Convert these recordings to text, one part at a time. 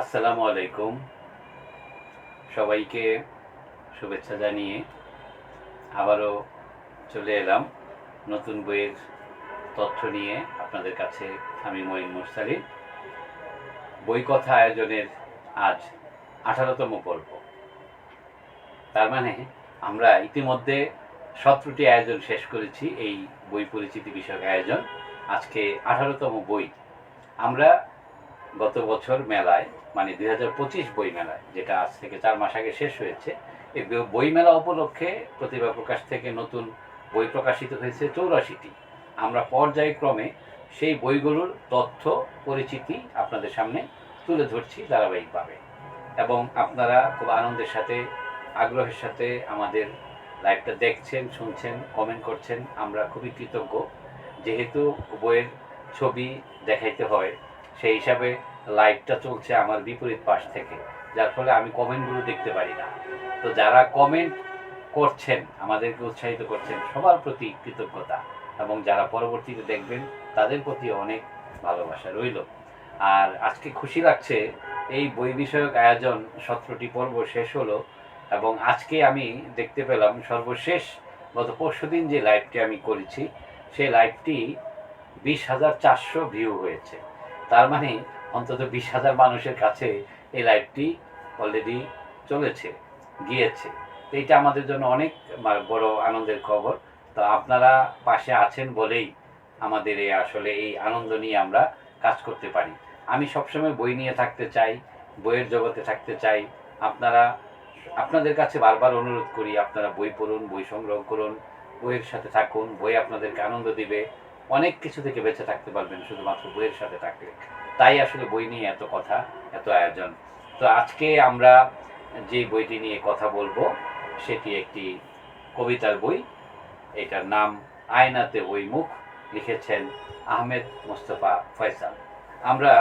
আসসালামু আলাইকুম। সবাইকে শুভেচ্ছা জানিয়ে আবারও চলে এলাম নতুন বইয়ের তথ্য নিয়ে আপনাদের কাছে আমি মঈন মুরসালিন বই কথা আয়োজনের আজ আঠারোতম পর্ব। তার মানে আমরা ইতিমধ্যে সতেরোটি আয়োজন শেষ করেছি এই বই পরিচিতি বিষয়ক আয়োজন। আজকে আঠারোতম বই। আমরা গত বছর মেলায় মানে দুই হাজার পঁচিশ বই মেলায় যেটা আজ থেকে চার মাস আগে শেষ হয়েছে, এই বইমেলা উপলক্ষে প্রতিভা প্রকাশ থেকে নতুন বই প্রকাশিত হয়েছে চৌরাশিটি। আমরা পর্যায়ক্রমে সেই বইগুলোর তথ্য, পরিচিতি আপনাদের সামনে তুলে ধরছি ধারাবাহিকভাবে। এবং আপনারা খুব আনন্দের সাথে, আগ্রহের সাথে আমাদের লাইভটা দেখছেন, শুনছেন কমেন্ট করছেন, আমরা খুবই কৃতজ্ঞ। যেহেতু বইয়ের ছবি দেখাইতে হয়, সেই হিসাবে লাইভটা চলছে আমার বিপরীত পাশ থেকে। যার ফলে আমি কমেন্টগুলো দেখতে পারি না। তো যারা কমেন্ট করছেন, আমাদেরকে উৎসাহিত করছেন, সবার প্রতি কৃতজ্ঞতা এবং যারা পরবর্তীতে দেখবেন, তাদের প্রতি অনেক ভালোবাসা রইল। আর আজকে খুশি লাগছে, এই বই বিষয়ক আয়োজন সতেরোটি পর্ব শেষ হলো এবং আজকে আমি দেখতে পেলাম সর্বশেষ গত পরশুদিন যে লাইভটি আমি করেছি, সেই লাইভটি বিশ হাজার চারশো ভিউ হয়েছে। তার মানে অন্তত বিশ হাজার মানুষের কাছে এই লাইভটি অলরেডি চলেছে, গিয়েছে। এটা আমাদের জন্য অনেক বড় আনন্দের খবর। তো আপনারা পাশে আছেন বলেই আমাদের এই আসলে এই আনন্দ নিয়ে আমরা কাজ করতে পারি। আমি সবসময় বই নিয়ে থাকতে চাই, বইয়ের জগতে থাকতে চাই। আপনারা, আপনাদের কাছে বারবার অনুরোধ করি, আপনারা বই পড়ুন, বই সংগ্রহ করুন, বইয়ের সাথে থাকুন, বই আপনাদেরকে আনন্দ দিবে। অনেক কিছু থেকে বেঁচে থাকতে পারবেন শুধুমাত্র বইয়ের সাথে থাকলে। তাই আসলে বই নিয়ে এত কথা, এত আয়োজন। তো আজকে আমরা যে বইটি নিয়ে কথা বলব, সেটি একটি কবিতার বই। এটার নাম আয়নাতে ওই মুখ, লিখেছেন আহমেদ মোস্তফা ফয়সাল। আমরা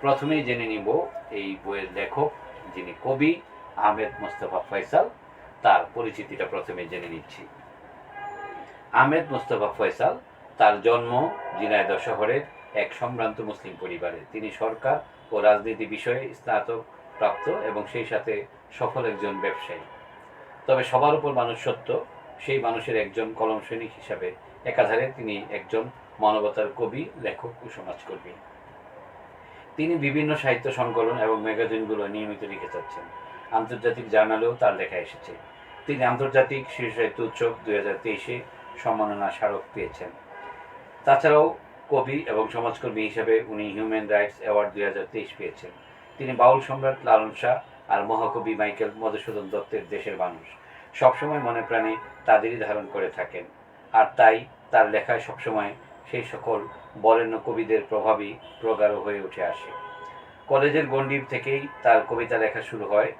প্রথমেই জেনে নিব এই বইয়ের লেখক, যিনি কবি আহমেদ মোস্তফা ফয়সাল। তার পরিচিতিটা প্রথমে জেনে নিচ্ছি। আহমেদ মোস্তফা ফয়সাল, তার জন্ম ঝিনাইদহ শহরের এক সম্ভ্রান্ত মুসলিম পরিবারে তিনি সরকার ও রাজনীতি বিষয়ে স্নাতক প্রাপ্ত এবং সেই সাথে সফল একজন ব্যবসায়ী। তবে সবার উপর মানুষ সত্য, সেই মানুষের একজন কলম সৈনিক হিসাবে একাধারে তিনি একজন মানবতার কবি, লেখক ও সমাজকর্মী। তিনি বিভিন্ন সাহিত্য সংকলন এবং ম্যাগাজিনগুলো নিয়মিত লিখে যাচ্ছেন। আন্তর্জাতিক জার্নালেও তার লেখা এসেছে। তিনি আন্তর্জাতিক শিশু সাহিত্য উৎসব দুই হাজার তেইশে সম্মাননা স্মারক পেয়েছেন। তাছাড়াও কবি এবং সমাজকর্মী হিসেবে উনি হিউম্যান রাইটস অ্যাওয়ার্ড দুই হাজার তেইশ পেয়েছেন। তিনি বাউল সম্রাট লালন শাহ আর মহাকবি মাইকেল মধুসূদন দত্তের দেশের মানুষ। সবসময় মনে প্রাণে তাদেরই ধারণ করে থাকেন। আর তাই তার লেখায় সবসময় সেই সকল বরেণ্য কবিদের প্রভাবই প্রগাঢ় হয়ে উঠে আসে। কলেজের গণ্ডির থেকেই তার কবিতা লেখা শুরু হয়।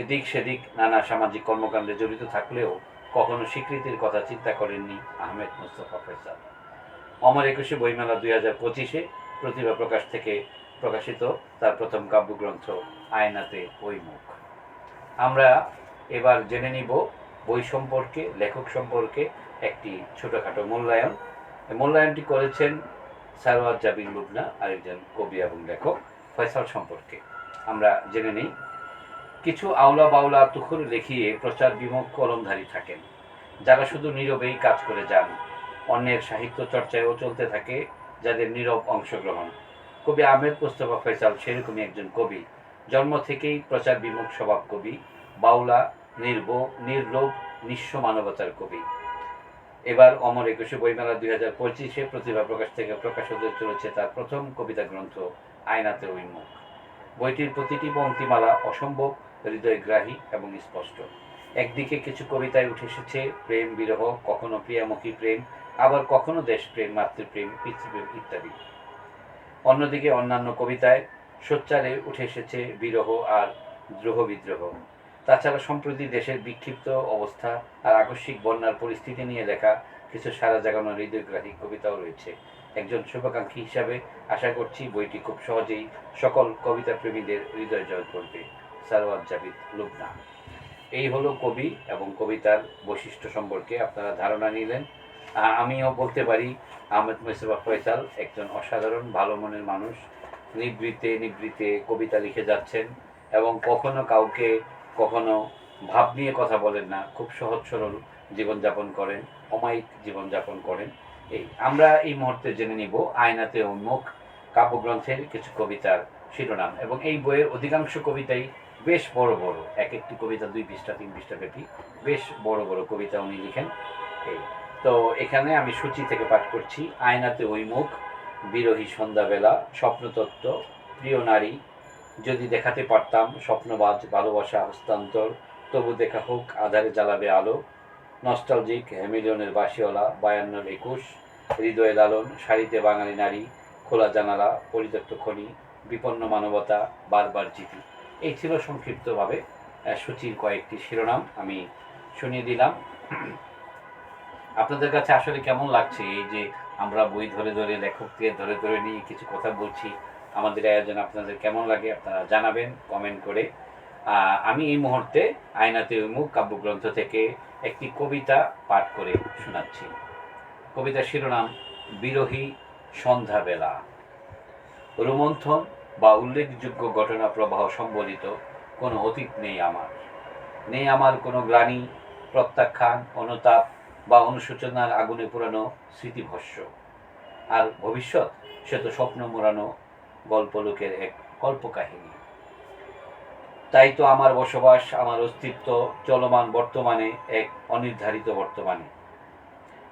এদিক সেদিক নানা সামাজিক কর্মকাণ্ডে জড়িত থাকলেও কখনো স্বীকৃতির কথা চিন্তা করেননি আহমেদ মুস্তফা ফয়সাল। অমর একুশে বইমেলা দুই হাজার পঁচিশে প্রতিভা প্রকাশ থেকে প্রকাশিত তার প্রথম কাব্যগ্রন্থ আয়নাতে ওই মুখ। আমরা এবার জেনে নিব বই সম্পর্কে, লেখক সম্পর্কে একটি ছোটোখাটো মূল্যায়ন। মূল্যায়নটি করেছেন সারওয়ার জাবিন লুবনা, আরেকজন কবি এবং লেখক ফয়সাল সম্পর্কে। আমরা জেনে নিই, কিছু আওলা বাউলা তুখুর লেখিয়ে প্রচার বিমুখ কলমধারী থাকেন। যারা শুধু নীরবেই কাজ করে যান অন্যের সাহিত্য চর্চায়ও চলতে থাকে, যাদের নীরব অংশগ্রহণ। কবি আহমেদ মোস্তফা ফয়সাল সেরকমই একজন কবি। জন্ম থেকেই প্রচার বিমুখ স্বভাব কবি, বাউলা, নির্ব, নির্লোভ, নিঃস্ব মানবতার কবি। এবার অমর একুশে বইমেলা দুই হাজার পঁচিশে প্রতিভা প্রকাশ থেকে প্রকাশ হতে চলেছে তার প্রথম কবিতা গ্রন্থ, আয়নাতে ওই মুখ। বইটির প্রতিটি পঙ্ক্তিমালা অসম্ভব, হৃদয়গ্রাহী এবং স্পষ্ট। একদিকে কিছু কবিতায় উঠে এসেছে প্রেম, বিরহ, কখনো প্রিয়ামুখী প্রেম আবার কখনো দেশপ্রেম, মাতৃপ্রেম, পিতৃপ্রেম ইত্যাদি। অন্যদিকে অন্যান্য কবিতায় সোচ্চারে উঠে এসেছে বিরহ আর দ্রোহ বিদ্রোহ। তাছাড়া সম্প্রতি দেশের বিক্ষিপ্ত অবস্থা আর আকস্মিক বন্যার পরিস্থিতি নিয়ে লেখা কিছু সারা জাগানো হৃদয়গ্রাহী কবিতাও রয়েছে। একজন শুভাকাঙ্ক্ষী হিসাবে আশা করছি বইটি খুব সহজেই সকল কবিতা প্রেমীদের হৃদয় জয় করবে। সারওয়ার জাবিদ লুবনা এই হলো কবি এবং কবিতার বৈশিষ্ট্য সম্পর্কে আপনারা ধারণা নিলেন। আমিও বলতে পারি, আহমেদ মুস্তফা ফয়সাল একজন অসাধারণ, ভালো মনের মানুষ। নিবৃতে নিবৃতে কবিতা লিখে যাচ্ছেন এবং কখনো কাউকে কখনো ভাব নিয়ে কথা বলেন না, খুব সহজ সরল জীবনযাপন করেন, অমায়িক জীবনযাপন করেন। এই, আমরা এই মুহূর্তে জেনে নিব আয়নাতে উন্মুখ কাব্যগ্রন্থের কিছু কবিতার শিরোনাম এবং এই বইয়ের অধিকাংশ কবিতাই বেশ বড় বড়, এক একটি কবিতা দুই পৃষ্ঠা, তিন পৃষ্ঠা ব্যাপী বেশ বড় বড় কবিতা উনি লিখেন। এই তো এখানে আমি সূচি থেকে পাঠ করছি, আয়নাতে ওই মুখ, বিরোহী সন্ধ্যাবেলা, স্বপ্নতত্ত্ব, প্রিয় নারী, যদি দেখাতে পারতাম স্বপ্নবাজ, ভালোবাসা, হস্তান্তর, তবু দেখা হোক, আধারে জ্বালাবে আলো, নস্টালজিক, হ্যামিলিয়নের বাসিওয়ালা বায়ান্নর একুশ, হৃদয় লালন, শাড়িতে বাঙালি নারী, খোলা জানালা, পরিত্যক্ত খনি, বিপন্ন মানবতা, বারবার জিতি। এই ছিল সংক্ষিপ্তভাবে সূচির কয়েকটি শিরোনাম আমি শুনিয়ে দিলাম। আপনাদের কাছে আসলে কেমন লাগছে? এই যে আমরা বই ধরে ধরে, লেখককে ধরে ধরে নিয়ে কিছু কথা বলছি, আমাদের আয়োজন আপনাদের কেমন লাগে আপনারা জানাবেন কমেন্ট করে। আমি এই মুহূর্তে আয়নাতে উন্মুখ কাব্যগ্রন্থ থেকে একটি কবিতা পাঠ করে শোনাচ্ছি। কবিতার শিরোনাম, বিরোহী সন্ধ্যাবেলা। রোমন্থন বা উল্লেখযোগ্য ঘটনা প্রবাহ সম্বলিত কোনো অতীত নেই আমার। নেই আমার কোনো গ্লানি, প্রত্যাখ্যান, অনুতাপ বা অনুশোচনার আগুনে পুরানো স্মৃতিভস্য। আর ভবিষ্যৎ, সে তো স্বপ্ন মোড়ানো গল্পলোকের এক কল্পকাহিনী। তাই তো আমার বসবাস, আমার অস্তিত্ব চলমান বর্তমানে এক অনির্ধারিত বর্তমানে।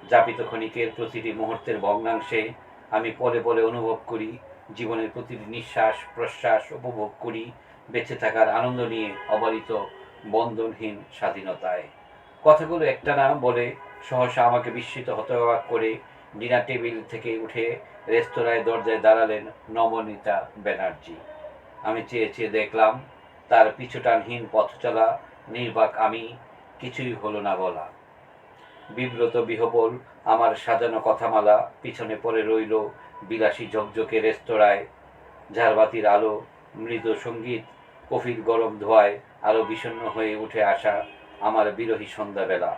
যাপিত ক্ষণিকের প্রতিটি মুহূর্তের ভগ্নাংশে আমি পরে পরে অনুভব করি, জীবনের প্রতিটি নিঃশ্বাস, প্রশ্বাস উপভোগ করি, বেঁচে থাকার আনন্দ নিয়ে অবারিত বন্ধনহীন স্বাধীনতায়। কথাগুলো একটা না বলে সহসা আমাকে বিস্মিত হতবাক করে ডিনার টেবিল থেকে উঠে রেস্তোরাঁয় দরজায় দাঁড়ালেন নবনীতা ব্যানার্জি। আমি চেয়ে চেয়ে দেখলাম, তার পিছুটানহীন পথ চলা নির্বাক আমি, কিছুই হলো না বলা। বিব্রত বিহবল আমার সাজানো কথামালা পিছনে পড়ে রইল বিলাসী ঝকঝকে রেস্তোরাঁয়। ঝাড়বাতির আলো, মৃদু সংগীত, কফির গরম ধোয়ায় আরও বিষণ্ণ হয়ে উঠে আসা আমার বিরোহী সন্ধ্যাবেলা।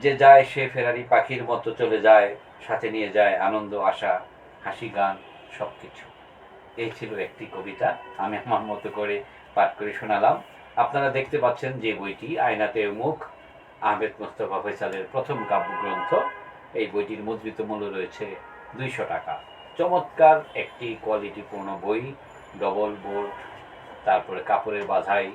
যে যায় সে ফেরারি পাখির মতো চলে যায়, সাথে নিয়ে যায় আনন্দ, আশা, হাসি, গান, সবকিছু। এই ছিল একটি কবিতা, আমি আমার মতো করে পাঠ করে শোনালাম। আপনারা দেখতে পাচ্ছেন যে বইটি আয়নাতে মুখ, আহমেদ মোস্তফা ফয়সালের প্রথম কাব্যগ্রন্থ। এই বইটির মুদ্রিত মূল্য রয়েছে দুইশো টাকা। চমৎকার একটি কোয়ালিটিপূর্ণ বই ডবল বোর্ড তারপরে কাপড়ের বাধাই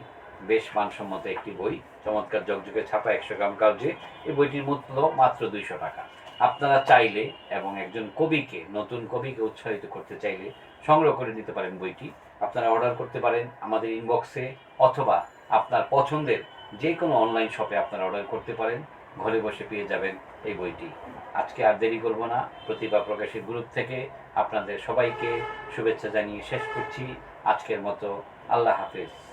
বেশ মানসম্মত একটি বই। চমৎকার জগজগে ছাপা একশো গ্রাম কাগজে। এই বইটির মূল্য মাত্র দুইশো টাকা। আপনারা চাইলে এবং একজন কবিকে, নতুন কবিকে উৎসাহিত করতে চাইলে সংগ্রহ করে নিতে পারেন বইটি। আপনারা অর্ডার করতে পারেন আমাদের ইনবক্সে অথবা আপনার পছন্দের যে কোনো অনলাইন শপে আপনারা অর্ডার করতে পারেন। ঘরে বসে পেয়ে যাবেন এই বইটি। আজকে আর দেরি করব না। প্রতিভা প্রকাশের গ্রুপ থেকে আপনাদের সবাইকে শুভেচ্ছা জানিয়ে শেষ করছি। আজকের মতো আল্লাহ হাফেজ।